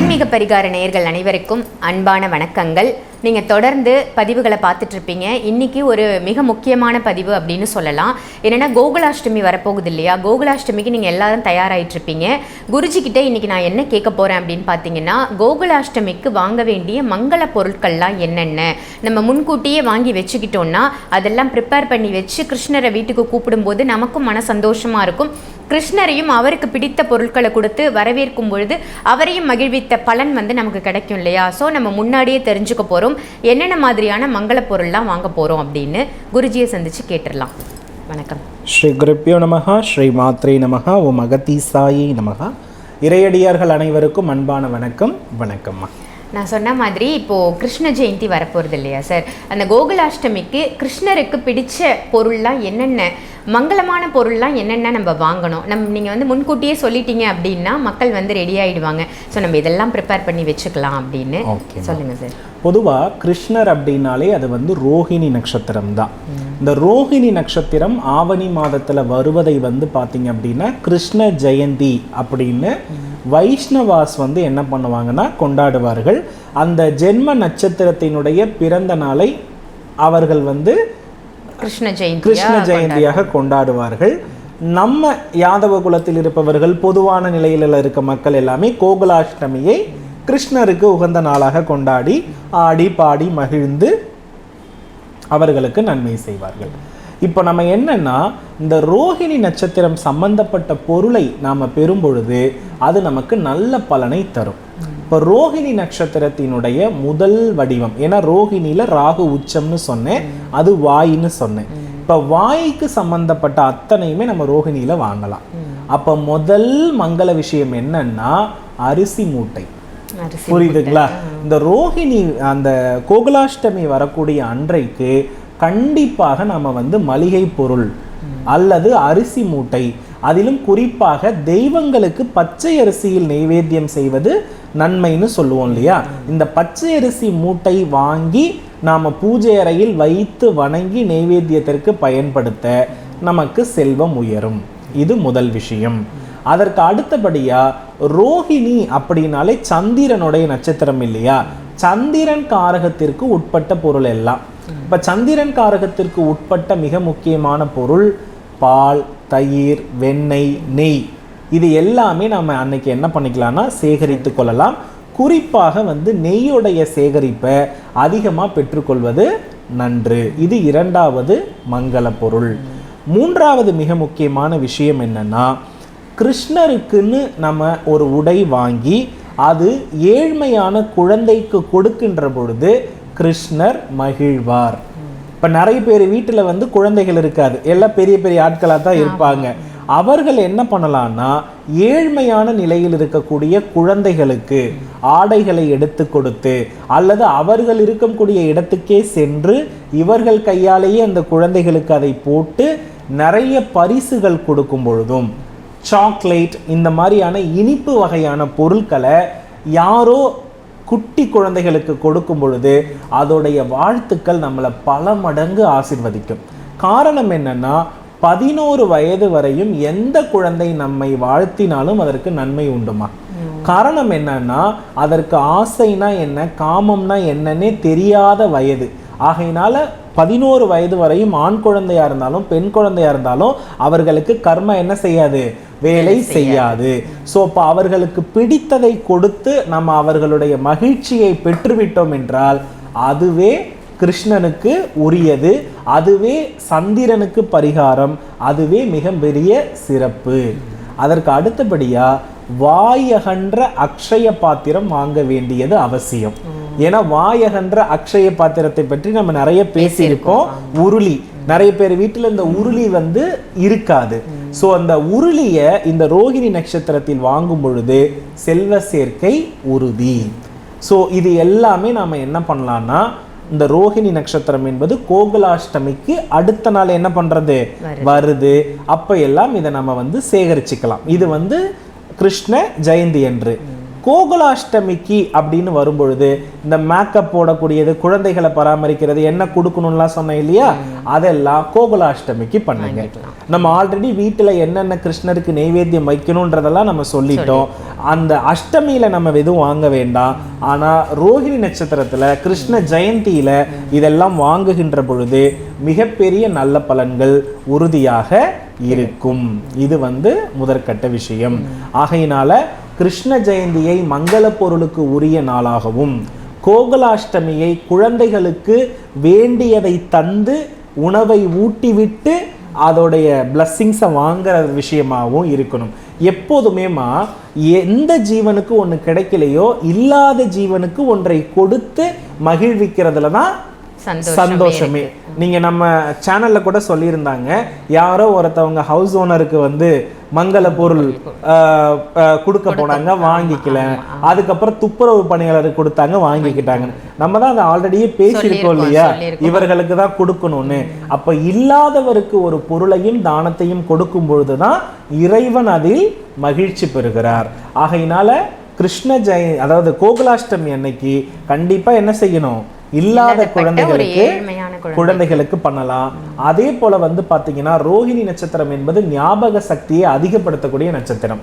ஆன்மீக பரிகார நேயர்கள் அனைவருக்கும் அன்பான வணக்கங்கள். நீங்கள் தொடர்ந்து பதிவுகளை பார்த்துட்ருப்பீங்க. இன்றைக்கி இன்னைக்கு ஒரு மிக முக்கியமான பதிவு அப்படின்னு சொல்லலாம். என்னென்னா கோகுலாஷ்டமி வரப்போகுது இல்லையா? கோகுலாஷ்டமிக்கு நீங்கள் எல்லாரும் தயாராகிட்டு குருஜிக்கிட்ட இன்றைக்கி இன்னைக்கு நான் என்ன கேட்க போகிறேன் அப்படின்னு பார்த்தீங்கன்னா கோகுலாஷ்டமிக்கு வாங்க வேண்டிய மங்கள பொருட்கள்லாம் என்னென்ன? நம்ம முன்கூட்டியே வாங்கி வச்சுக்கிட்டோன்னா அதெல்லாம் ப்ரிப்பேர் பண்ணி வச்சு கிருஷ்ணரை வீட்டுக்கு கூப்பிடும்போது நமக்கும் மன சந்தோஷமாக இருக்கும். கிருஷ்ணரையும் அவருக்கு பிடித்த பொருட்களை கொடுத்து வரவேற்கும் பொழுது அவரையும் மகிழ்வித்த பலன் வந்து நமக்கு கிடைக்கும் இல்லையா? ஸோ நம்ம முன்னாடியே தெரிஞ்சுக்க போகிறோம் என்னென்ன மாதிரியான மங்கள பொருள்லாம் வாங்க போகிறோம் அப்படின்னு குருஜியை சந்திச்சு கேட்டுடலாம். வணக்கம். ஸ்ரீ குருப்பியோ நமகா ஸ்ரீ மாத்ரே நமகா ஓ மகதீசாயை நமகா இறையடியார்கள் அனைவருக்கும் அன்பான வணக்கம். வணக்கம்மா. நான் சொன்ன மாதிரி இப்போது கிருஷ்ண ஜெயந்தி வரப்போகிறது இல்லையா சார்? அந்த கோகுலாஷ்டமிக்கு கிருஷ்ணருக்கு பிடிச்ச பொருள்லாம் என்னென்ன மங்களமான பொருள்லாம் என்னென்ன நம்ம வாங்கணும்? நம்ம நீங்கள் வந்து முன்கூட்டியே சொல்லிட்டீங்க அப்படின்னா மக்கள் வந்து ரெடி ஆகிடுவாங்க ஸோ நம்ம இதெல்லாம் ப்ரிப்பேர் பண்ணி வச்சுக்கலாம் அப்படின்னு சொல்லுங்கள் சார் பொதுவாக கிருஷ்ணர் அப்படின்னாலே அது வந்து ரோஹிணி நட்சத்திரம் தான். இந்த ரோஹிணி நட்சத்திரம் ஆவணி மாதத்தில் வருவதை வந்து பார்த்தீங்க அப்படின்னா கிருஷ்ண ஜெயந்தி அப்படின்னு வைஷ்ணவாஸ் வந்து என்ன பண்ணுவாங்கன்னா கொண்டாடுவார்கள். அந்த ஜென்ம நட்சத்திரத்தினுடைய பிறந்த நாளை அவர்கள் வந்து கிருஷ்ண ஜெயந்தி கிருஷ்ண ஜெயந்தியாக கொண்டாடுவார்கள். நம்ம யாதவ குலத்தில் இருப்பவர்கள் பொதுவான நிலையில் இருக்க மக்கள் எல்லாமே கோகுலாஷ்டமியை கிருஷ்ணருக்கு உகந்த நாளாக கொண்டாடி ஆடி பாடி மகிழ்ந்து அவர்களுக்கு நன்மை செய்வார்கள். இப்போ நம்ம என்னன்னா இந்த ரோஹிணி நட்சத்திரம் சம்பந்தப்பட்ட பொருளை நாம் பெறும் பொழுது அது நமக்கு நல்ல பலனை தரும். இப்போ ரோஹிணி நட்சத்திரத்தினுடைய முதல் வடிவம். ஏன்னா ரோஹிணியில ராகு உச்சம்னு சொன்னேன். அது வாயின்னு சொன்னேன். இப்போ வாய்க்கு சம்பந்தப்பட்ட அத்தனையுமே நம்ம ரோஹிணியில வாங்கலாம். அப்போ முதல் மங்கள விஷயம் என்னன்னா அரிசி மூட்டை. புரியுதுங்களா? இந்த ரோஹிணி அந்த கோகுலாஷ்டமி வரக்கூடிய அன்றைக்கு கண்டிப்பாக நம்ம வந்து மளிகை பொருள் அல்லது அரிசி மூட்டை அதிலும் குறிப்பாக தெய்வங்களுக்கு பச்சை அரிசியில் நெய்வேத்தியம் செய்வது நன்மைன்னு சொல்லுவோம் இல்லையா? இந்த பச்சை அரிசி மூட்டை வாங்கி நாம பூஜை அறையில் வைத்து வணங்கி நெய்வேத்தியத்திற்கு பயன்படுத்த நமக்கு செல்வம் உயரும். இது முதல் விஷயம். அதற்கு அடுத்தபடியா ரோஹிணி அப்படின்னாலே சந்திரனுடைய நட்சத்திரம் இல்லையா? சந்திரன் காரகத்திற்கு உட்பட்ட பொருள் எல்லாம். இப்ப சந்திரன் காரகத்திற்கு உட்பட்ட மிக முக்கியமான பொருள் பால் தயிர் வெண்ணெய் நெய். இது எல்லாமே நம்ம அன்னைக்கு என்ன பண்ணிக்கலாம்னா சேகரித்து கொள்ளலாம். குறிப்பாக வந்து நெய்யுடைய சேகரிப்பை அதிகமாக பெற்றுக்கொள்வது நன்று. இது இரண்டாவது மங்கள பொருள் மூன்றாவது மிக முக்கியமான விஷயம் என்னன்னா கிருஷ்ணருக்குன்னு நம்ம ஒரு உடை வாங்கி அது ஏழ்மையான குழந்தைக்கு கொடுக்கின்ற பொழுது கிருஷ்ணர் மகிழ்வார். இப்ப நிறைய பேர் வீட்டுல வந்து குழந்தைகள் இருக்காது. எல்லாம் பெரிய பெரிய ஆட்களாக தான் இருப்பாங்க. அவர்கள் என்ன பண்ணலாம்னா ஏழ்மையான நிலையில் இருக்கக்கூடிய குழந்தைகளுக்கு ஆடைகளை எடுத்து கொடுத்து அல்லது அவர்கள் இருக்கக்கூடிய இடத்துக்கே சென்று இவர்கள் கையாலேயே அந்த குழந்தைகளுக்கு அதை போட்டு நிறைய பரிசுகள் கொடுக்கும் பொழுதும் சாக்லேட் இந்த மாதிரியான இனிப்பு வகையான பொருட்களை யாரோ குட்டி குழந்தைகளுக்கு கொடுக்கும் பொழுது அதோடைய வாழ்த்துக்கள் நம்மளை பல மடங்கு ஆசிர்வதிக்கும். காரணம் என்னன்னா பதினோரு வயது வரையும் எந்த குழந்தை நம்மை வாழ்த்தினாலும் அதற்கு நன்மை உண்டுமா? காரணம் என்னன்னா அதற்கு ஆசைனா என்ன காமம்னா என்னன்னே தெரியாத வயது. ஆகையினால பதினோரு வயது வரையும் ஆண் குழந்தையா இருந்தாலும் பெண் குழந்தையா இருந்தாலும் அவர்களுக்கு கர்ம என்ன செய்யாது? வேலை செய்யாது. ஸோ அப்போ அவர்களுக்கு பிடித்ததை கொடுத்து நம்ம அவர்களுடைய மகிழ்ச்சியை பெற்றுவிட்டோம் என்றால் அதுவே கிருஷ்ணனுக்கு உரியது அதுவே சந்திரனுக்கு பரிகாரம் அதுவே மிக பெரிய சிறப்பு. அதற்கு அடுத்தபடியா வாயகன்ற அக்ஷய பாத்திரம் வாங்க வேண்டியது அவசியம். ஏன்னா வாயகன்ற அக்ஷய பாத்திரத்தை பற்றி நம்ம நிறைய பேசியிருக்கோம். உருளி. நிறைய பேர் வீட்டுல இந்த உருளி வந்து இருக்காது. சோ அந்த உருளிய இந்த ரோகிணி நட்சத்திரத்தில் வாங்கும் பொழுது செல்வ சேர்க்கை உறுதி. சோ இது எல்லாமே நாம என்ன பண்ணலாம்னா இந்த ரோஹிணி நட்சத்திரம் என்பது கோகுலாஷ்டமிக்கு அடுத்த நாள் என்ன பண்றது? வருது. அப்ப எல்லாம் இதை நம்ம வந்து சேகரிச்சுக்கலாம். இது வந்து கிருஷ்ண ஜெயந்தி என்று. கோகுலாஷ்டமிக்கு அப்படின்னு வரும்பொழுது இந்த மேக்கப் போடக்கூடியது குழந்தைகளை பராமரிக்கிறது என்ன கொடுக்கணும்லாம் சொன்னேன் இல்லையா? அதெல்லாம் கோகுலாஷ்டமிக்கு பண்ணுங்க. நம்ம ஆல்ரெடி வீட்டில் என்னென்ன கிருஷ்ணருக்கு நெய்வேத்தியம் வைக்கணுன்றதெல்லாம் நம்ம சொல்லிட்டோம். அந்த அஷ்டமியில நம்ம எதுவும் வாங்க வேண்டாம். ஆனா ரோஹிணி நட்சத்திரத்துல கிருஷ்ண ஜெயந்தியில இதெல்லாம் வாங்குகின்ற பொழுது மிகப்பெரிய நல்ல பலன்கள் உறுதியாக இருக்கும். இது வந்து முதற்கட்ட விஷயம். ஆகையினால கிருஷ்ண ஜெயந்தியை மங்கள பொருளுக்கு உரிய நாளாகவும் கோகுலாஷ்டமியை குழந்தைகளுக்கு வேண்டியதை தந்து உணவை ஊட்டிவிட்டு அதோடைய பிளஸ்ஸிங்ஸை வாங்குற விஷயமாகவும் இருக்கணும். எப்போதுமேமா எந்த ஜீவனுக்கு ஒன்று கிடைக்கலையோ இல்லாத ஜீவனுக்கு ஒன்றை கொடுத்து மகிழ்விக்கிறதுல தான் சந்தோஷமே சந்தோஷமே. நீங்க நம்ம சேனல்ல கூட சொல்லியிருந்தாங்க. யாரோ ஒருத்தவங்க ஹவுஸ் ஓனருக்கு வந்து மங்கள பொருள் கொடுக்க போனாங்க வாங்கிக்கல. அதுக்கப்புறம் துப்புரவு பணியாளருக்கு கொடுத்தாங்க வாங்கிக்கிட்டாங்க. நம்ம தான் அதை ஆல்ரெடியே பேசியிருக்கோம் இல்லையா. இவர்களுக்கு தான் கொடுக்கணும்னு. அப்ப இல்லாதவருக்கு ஒரு பொருளையும் தானத்தையும் கொடுக்கும் பொழுதுதான் இறைவன் அதில் மகிழ்ச்சி பெறுகிறார். ஆகையினால கிருஷ்ண ஜெய அதாவது கோகுலாஷ்டமி அன்னைக்கு கண்டிப்பா என்ன செய்யணும்? இல்லாத குழந்தைகளுக்கு குழந்தைகளுக்கு பண்ணலாம். அதே போல வந்து பாத்தீங்கன்னா ரோஹிணி நட்சத்திரம் என்பது ஞாபக சக்தியை அதிகப்படுத்தக்கூடிய நட்சத்திரம்.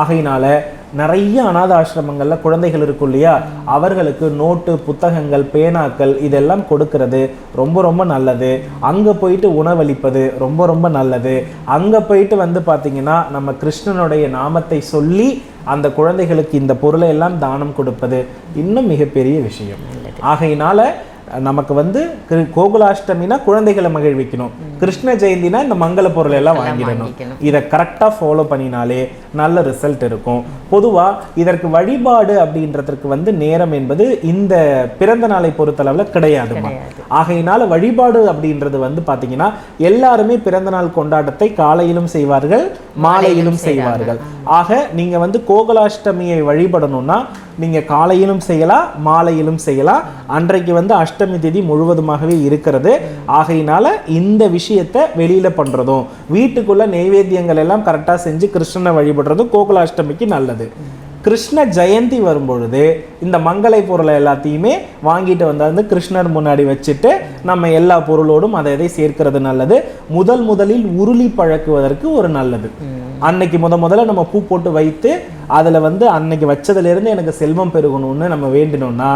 ஆகையினால நிறைய அநாத ஆசிரமங்களில் குழந்தைகள் இருக்கும் இல்லையா? அவர்களுக்கு நோட்டு புத்தகங்கள் பேனாக்கள் இதெல்லாம் கொடுக்கறது. ரொம்ப ரொம்ப நல்லது. அங்கே போயிட்டு உணவளிப்பது ரொம்ப ரொம்ப நல்லது. அங்கே போயிட்டு வந்து பார்த்திங்கன்னா நம்ம கிருஷ்ணனுடைய நாமத்தை சொல்லி அந்த குழந்தைகளுக்கு இந்த பொருளை எல்லாம் தானம் கொடுப்பது இன்னும் மிகப்பெரிய விஷயம். ஆகையினால நமக்கு வந்து கோகுலாஷ்டமினா குழந்தைகளை மகிழ்விக்கணும். கிருஷ்ண ஜெயந்தினா இந்த மங்கள பொருளை எல்லாம் வாங்கிடணும். இதை கரெக்டாக ஃபாலோ பண்ணினாலே நல்ல ரிசல்ட் இருக்கும். பொதுவா இதற்கு வழிபாடு அப்படின்றதுக்கு வந்து நேரம் என்பது இந்த பிறந்த நாளை பொறுத்தளவுல கிடையாதுமா ஆகையினால வழிபாடு அப்படின்றது வந்து பாத்தீங்கன்னா எல்லாருமே பிறந்த நாள் கொண்டாட்டத்தை காலையிலும் செய்வார்கள் மாலையிலும் செய்வார்கள். ஆக நீங்க வந்து கோகுலாஷ்டமியை வழிபடணும்னா நீங்க காலையிலும் செய்யலாம் மாலையிலும் செய்யலாம். அன்றைக்கு வந்து அஷ்டமி திதி முழுவதுமாகவே இருக்கிறது. ஆகையினால இந்த விஷயத்தை வெளியில பண்றதும் வீட்டுக்குள்ள நெய்வேத்தியங்கள் எல்லாம் கரெக்டா செஞ்சு கிருஷ்ணனை வழிபடுறதும் கோகுலாஷ்டமிக்கு நல்லது. கிருஷ்ண ஜெயந்தி வரும்பொழுது இந்த மங்களை பொருளை எல்லாத்தையுமே வாங்கிட்டு வந்தாந்து கிருஷ்ணர் முன்னாடி வச்சுட்டு நம்ம எல்லா பொருளோடும் அதை எதை சேர்க்கிறது நல்லது. முதல் முதலில் உருளி பழக்குவதற்கு ஒரு நல்லது. அன்னைக்கு முத முதல்ல நம்ம பூ போட்டு வைத்து அதுல வந்து அன்னைக்கு வச்சதுல இருந்து எனக்கு செல்வம் பெருகணும்னு நம்ம வேண்டினோம்னா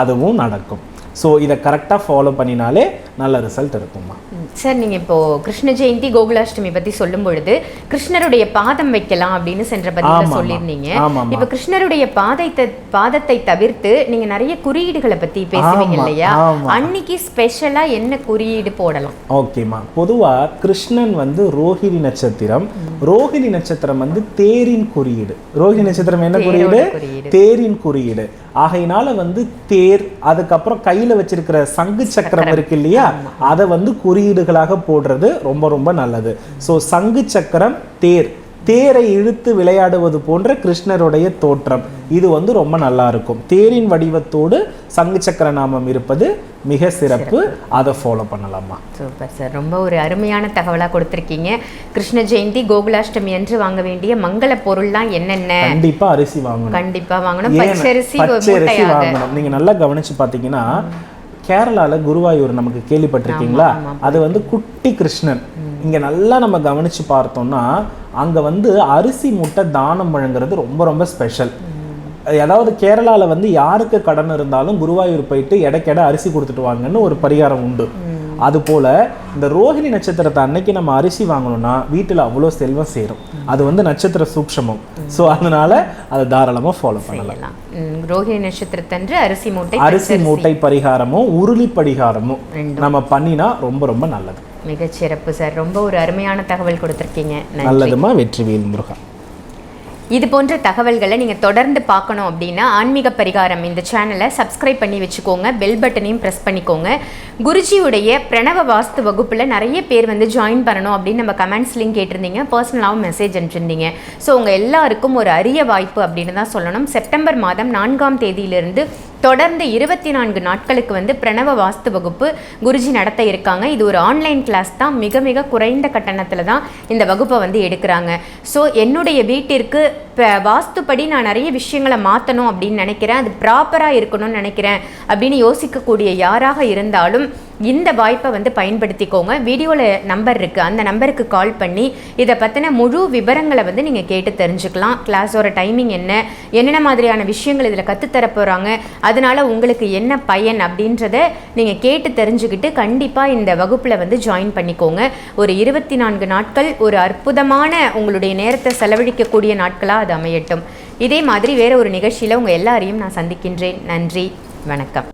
அதுவும் நடக்கும். ஸோ இதை கரெக்டாக ஃபாலோ பண்ணினாலே நல்ல ரிசல்ட் இருக்கும்மா. ம், சார் நீங்க இப்போ கிருஷ்ண ஜெயந்தி கோகுலாஷ்டமி பத்தி சொல்லும் பொழுது கிருஷ்ணருடைய பாதம் வைக்கலாம் அப்படின்னு சென்ற பதிவுல. சொல்லியிருந்தீங்க. இப்ப கிருஷ்ணருடைய பாதைத்தை பாதத்தை தவிர்த்து நீங்க நிறைய குறியீடுகளை பத்தி பேசுவீங்க இல்லையா. அன்னைக்கு ஸ்பெஷலா என்ன குறியீடு போடலாம்? ஓகேம்மா. பொதுவா கிருஷ்ணன் வந்து ரோஹிணி நட்சத்திரம். ரோஹிணி நட்சத்திரம் வந்து தேரின் குறியீடு. ரோஹிணி நட்சத்திரம் என்ன குறியீடு. தேரின் குறியீடு. ஆகையினால வந்து தேர் அதுக்கப்புறம் கையில வச்சிருக்கிற சங்கு சக்கரம். இருக்கு இல்லையா? அதை வந்து குறியீடுகளாக போடுறது ரொம்ப ரொம்ப நல்லது. சோ சங்கு சக்கரம் தேர். தேரை இழுத்து விளையாடுவது போன்ற கிருஷ்ணருடைய தோற்றம். இது வந்து ரொம்ப நல்லா இருக்கும். தேரின் வடிவத்தோடு சங்கு சக்கர நாமம் இருப்பது மிக சிறப்பு. அதை ஃபாலோ பண்ணலாமா? Super sir. ரொம்ப ஒரு அருமையான தகவலா கொடுத்திருக்கீங்க. கிருஷ்ண ஜெயந்தி கோகுலாஷ்டமி அன்று வாங்க வேண்டிய மங்கள பொருள்லாம் என்னென்ன? கண்டிப்பா அரிசி வாங்கணும். கண்டிப்பா வாங்கணும். பச்சரிசி வாங்கணும். நீங்க நல்லா கவனிச்சு பாத்தீங்கன்னா கேரளால குருவாயூர் நமக்கு கேள்விப்பட்டிருக்கீங்களா? அது வந்து குட்டி கிருஷ்ணன். இங்க நல்லா நம்ம கவனிச்சு பார்த்தோம்னா அங்க வந்து அரிசி மூட்டை தானம் வழங்குறது ரொம்ப ரொம்ப ஸ்பெஷல் அதாவது கேரளால வந்து யாருக்கு கடன் இருந்தாலும் குருவாயூர் போயிட்டு எடைக்கெடை அரிசி கொடுத்துட்டு வாங்கன்னு ஒரு பரிகாரம் உண்டு. அது போல இந்த ரோஹிணி நட்சத்திரத்தை அன்னைக்கு நம்ம அரிசி வாங்கணும்னா வீட்டுல அவ்வளோ செல்வம் சேரும். அது வந்து நட்சத்திர சூக்ஷமம் ஸோ அதனால அதை தாராளமா ஃபாலோ பண்ணலாம். ரோஹிணி நட்சத்திரத்தன்று அரிசி மூட்டை அரிசி மூட்டை பரிகாரமும் உருளி பரிகாரமும். நம்ம பண்ணினா ரொம்ப ரொம்ப நல்லது. மிகச் சிறப்பு சார். ரொம்ப ஒரு அருமையான தகவல் கொடுத்திருக்கீங்க. நல்லதுமா வெற்றிவேல் முருகா. இது போன்ற தகவல்களை நீங்கள் தொடர்ந்து பார்க்கணும் அப்படின்னா ஆன்மீக பரிகாரம் இந்த சேனலை சப்ஸ்கிரைப் பண்ணி வச்சுக்கோங்க. பெல் பட்டனையும் ப்ரெஸ் பண்ணிக்கோங்க. குருஜியுடைய பிரணவ வாஸ்து வகுப்பில் நிறைய பேர் வந்து ஜாயின் பண்ணணும் அப்படின்னு நம்ம கமெண்ட்ஸ்லையும் கேட்டிருந்தீங்க. பர்சனலாகவும் மெசேஜ் அனுப்பிச்சிருந்தீங்க. ஸோ உங்கள் எல்லாருக்கும் ஒரு அரிய வாய்ப்பு அப்படின்னு தான் சொல்லணும். செப்டம்பர் மாதம் நான்காம் தேதியிலிருந்து தொடர்ந்து இருபத்தி நான்கு நாட்களுக்கு வந்து பிரணவ வாஸ்து வகுப்பு குருஜி நடத்த இருக்காங்க. இது ஒரு ஆன்லைன் கிளாஸ் தான். மிக மிக குறைந்த கட்டணத்தில் தான் இந்த வகுப்பை வந்து எடுக்கிறாங்க. ஸோ என்னுடைய வீட்டிற்கு இப்போ வாஸ்துப்படி நான் நிறைய விஷயங்களை மாற்றணும் அப்படின்னு நினைக்கிறேன். அது ப்ராப்பராக இருக்கணும்னு நினைக்கிறேன் அப்படின்னு யோசிக்கக்கூடிய யாராக இருந்தாலும் இந்த வாய்ப்பை வந்து பயன்படுத்திக்கோங்க. வீடியோவில் நம்பர் இருக்குது அந்த நம்பருக்கு கால் பண்ணி இதை பற்றின முழு விவரங்களை வந்து நீங்கள் கேட்டு தெரிஞ்சுக்கலாம். கிளாஸோட டைமிங் என்ன? என்னென்ன மாதிரியான விஷயங்கள் இதில் கற்றுத்தர போகிறாங்க அதனால் உங்களுக்கு என்ன பயன் அப்படின்றத நீங்கள் கேட்டு தெரிஞ்சுக்கிட்டு கண்டிப்பாக இந்த வகுப்பில் வந்து ஜாயின் பண்ணிக்கோங்க. ஒரு இருபத்தி நான்கு நாட்கள் ஒரு அற்புதமான உங்களுடைய நேரத்தை செலவழிக்கக்கூடிய நாட்களாக அது அமையட்டும். இதே மாதிரி வேற ஒரு நிகழ்ச்சியில் உங்கள் எல்லாரையும் நான் சந்திக்கின்றேன். நன்றி. வணக்கம்.